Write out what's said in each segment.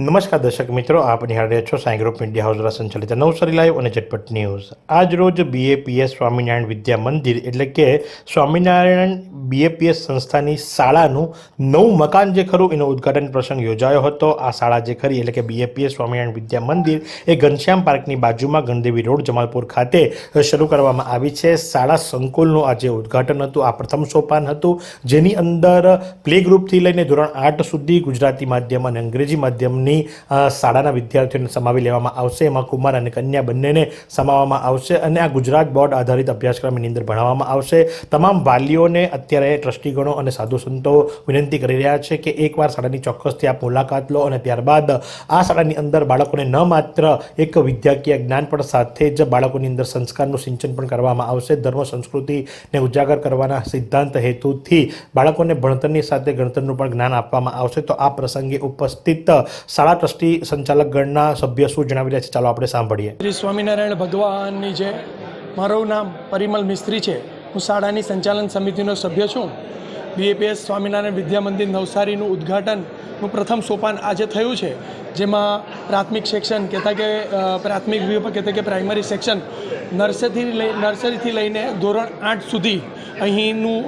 નમસ્કાર દર્શક મિત્રો, આપ નિહાળી રહ્યા છો સાંઈ ગ્રુપ ઇન્ડિયા હાઉસ દ્વારા સંચાલિત નવસારી લાઈવ અને ઝટપટ ન્યૂઝ. આજ રોજ બીએપીએસ સ્વામિનારાયણ વિદ્યા મંદિર એટલે કે સ્વામિનારાયણ બીએપીએસ સંસ્થાની શાળાનું નવું મકાન જે ખરું એનો ઉદ્ઘાટન પ્રસંગ યોજાયો હતો. આ શાળા જે ખરી એટલે કે બીએપીએસ સ્વામિનારાયણ વિદ્યા મંદિર એ ઘનશ્યામ પાર્કની બાજુમાં ગણદેવી રોડ, જમાલપુર ખાતે શરૂ કરવામાં આવી છે. શાળા સંકુલનું આજે ઉદ્ઘાટન હતું. આ પ્રથમ સોપાન હતું. જેની અંદર પ્લે ગ્રુપથી લઈને ધોરણ આઠ સુધી ગુજરાતી માધ્યમ અને અંગ્રેજી માધ્યમની અ, શાળાના વિદ્યાર્થીઓને સમાવી લેવામાં આવશે. એમાં કુમાર અને કન્યા બંનેને સમાવવામાં આવશે અને આ ગુજરાત બોર્ડ આધારિત અભ્યાસક્રમની અંદર ભણાવવામાં આવશે. તમામ વાલીઓને અત્યારે ટ્રસ્ટીગણો અને સાધુ સંતો વિનંતી કરી રહ્યા છે કે એકવાર શાળાની ચોક્કસથી આપ મુલાકાત લો અને ત્યારબાદ આ શાળાની અંદર બાળકોને ન માત્ર એક વિદ્યાકીય જ્ઞાન પણ સાથે જ બાળકોની અંદર સંસ્કારનું સિંચન પણ કરવામાં આવશે. ધર્મ સંસ્કૃતિને ઉજાગર કરવાના સિદ્ધાંત હેતુથી બાળકોને ભણતરની સાથે ગણતરનું પણ જ્ઞાન આપવામાં આવશે. તો આ પ્રસંગે ઉપસ્થિત શાળા ટ્રસ્ટી સંચાલક ગણના સભ્ય શું જણાવી રહ્યા છે? ચાલો આપણે સાંભળીએ. શ્રી સ્વામિનારાયણ ભગવાનની જે મારું નામ પરિમલ મિસ્ત્રી છે, હું શાળાની સંચાલન સમિતિનો સભ્ય છું. બીએપીએસ સ્વામિનારાયણ વિદ્યા મંદિર નવસારીનું ઉદ્ઘાટનનું પ્રથમ સોપાન આજે થયું છે. જેમાં પ્રાથમિક સેક્શન કહેતા કે પ્રાથમિક વિભાગ કહેતા કે પ્રાઇમરી સેક્શન નર્સરીથી લઈ, નર્સરીથી લઈને ધોરણ આઠ સુધી અહીંનું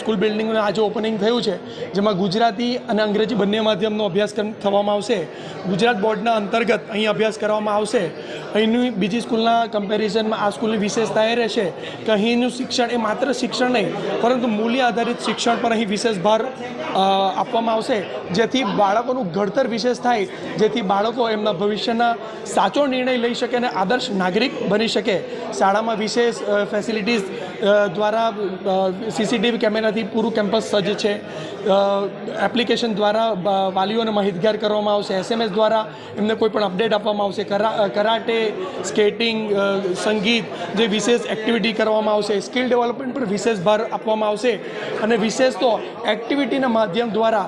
સ્કૂલ બિલ્ડિંગનું આજે ઓપનિંગ થયું છે, જેમાં ગુજરાતી અને અંગ્રેજી બંને માધ્યમનો અભ્યાસક્રમ થવામાં આવશે. ગુજરાત બોર્ડના અંતર્ગત અહીં અભ્યાસ કરવામાં આવશે. અહીંની બીજી સ્કૂલના કમ્પેરિઝનમાં આ સ્કૂલની વિશેષતા એ રહેશે કે અહીંનું શિક્ષણ એ માત્ર શિક્ષણ નહીં, પરંતુ મૂલ્ય આધારિત શિક્ષણ પર અહીં વિશેષ ભાર આપવામાં આવશે. જેથી બાળકોનું ઘડતર વિશેષ થાય જેથી બાળકો એમના ભવિષ્યના સાચો નિર્ણય લઈ શકે અને આદર્શ નાગરિક બની શકે. શાળામાં વિશેષ ફેસિલિટીઝ દ્વારા સીસીટીવી કેમેરાથી પૂરું કેમ્પસ સજ્જ છે. એપ્લિકેશન દ્વારા વાલીઓને માહિતગાર કરવામાં આવશે. એસએમએસ દ્વારા એમને કોઈ પણ અપડેટ આપવામાં આવશે. કરા કરાટે સ્કેટિંગ સંગીત જે વિશેષ એક્ટિવિટી કરવામાં આવશે. સ્કિલ ડેવલપમેન્ટ પર વિશેષ ભાર આપવામાં આવશે. અને વિશેષ તો એક્ટિવિટીના માધ્યમ દ્વારા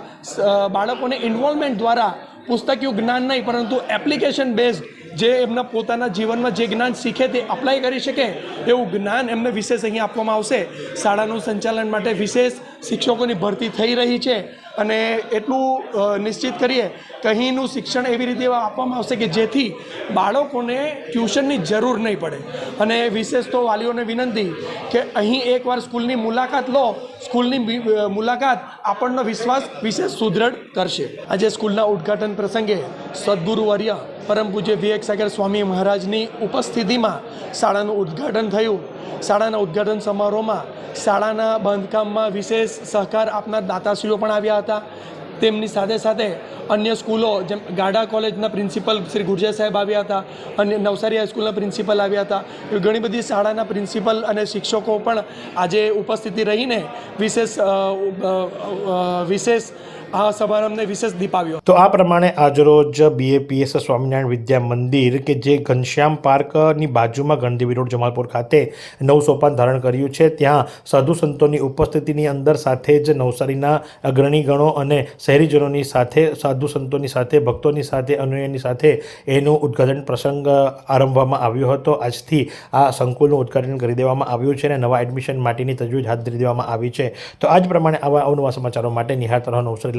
બાળકોને ઇન્વોલ્વમેન્ટ દ્વારા પુસ્તકીય જ્ઞાન નહીં, પરંતુ એપ્લિકેશન બેઝડ જે એમના પોતાના જીવનમાં જે જ્ઞાન શીખે તે અપ્લાય કરી શકે એવું જ્ઞાન એમને વિશેષ અહીં આપવામાં આવશે. શાળાનું સંચાલન માટે વિશેષ શિક્ષકોની ભરતી થઈ રહી છે અને એટલું નિશ્ચિત કરીએ કે અહીંનું શિક્ષણ એવી રીતે આપવામાં આવશે કે જેથી બાળકોને ટ્યુશનની જરૂર નહીં પડે. અને વિશેષ તો વાલીઓને વિનંતી કે અહીં એકવાર સ્કૂલની મુલાકાત લો સ્કૂલની મુલાકાત આપણનો વિશ્વાસ વિશેષ સુદૃઢ કરશે. આજે સ્કૂલના ઉદ્ઘાટન પ્રસંગે સદગુરુવર્ય પરમ પૂજ્ય વિવેક સાગર સ્વામી મહારાજની ઉપસ્થિતિમાં શાળાનું ઉદ્ઘાટન થયું. શાળાના ઉદ્ઘાટન સમારોહમાં શાળાના બાંધકામમાં વિશેષ સહકાર આપનાર દાતાશ્રીઓ પણ આવ્યા હતા. તેમની સાથે સાથે અન્ય સ્કૂલો જેમ ગાડા કોલેજના પ્રિન્સિપલ શ્રી ગુર્જર સાહેબ આવ્યા હતા અને નવસારી હાઈસ્કૂલના પ્રિન્સિપલ આવ્યા હતા. એવી ઘણી બધી શાળાના પ્રિન્સિપલ અને શિક્ષકો પણ આજે ઉપસ્થિતિ રહીને વિશેષ વિશેષ આ સમારંભને વિશેષ દીપ આવ્યો. તો આ પ્રમાણે આજરોજ બીએપીએસ સ્વામિનારાયણ વિદ્યા મંદિર કે જે ઘનશ્યામ પાર્કની બાજુમાં ગણદેવી રોડ જમાલપુર ખાતે નવ સોપાન ધારણ કર્યું છે, ત્યાં સાધુ સંતોની ઉપસ્થિતિની અંદર સાથે જ નવસારીના અગ્રણી ગણો અને શહેરીજનોની સાથે, સાધુ સંતોની સાથે, ભક્તોની સાથે, અનુયાયની સાથે એનું ઉદ્ઘાટન પ્રસંગ આરંભવામાં આવ્યો હતો. આજથી આ સંકુલનું ઉદ્ઘાટન કરી દેવામાં આવ્યું છે અને નવા એડમિશન માટેની તજવીજ હાથ ધરી દેવામાં આવી છે. તો આજ પ્રમાણે આવા અવનવા સમાચારો માટે નિહાળતા રહો નવસારી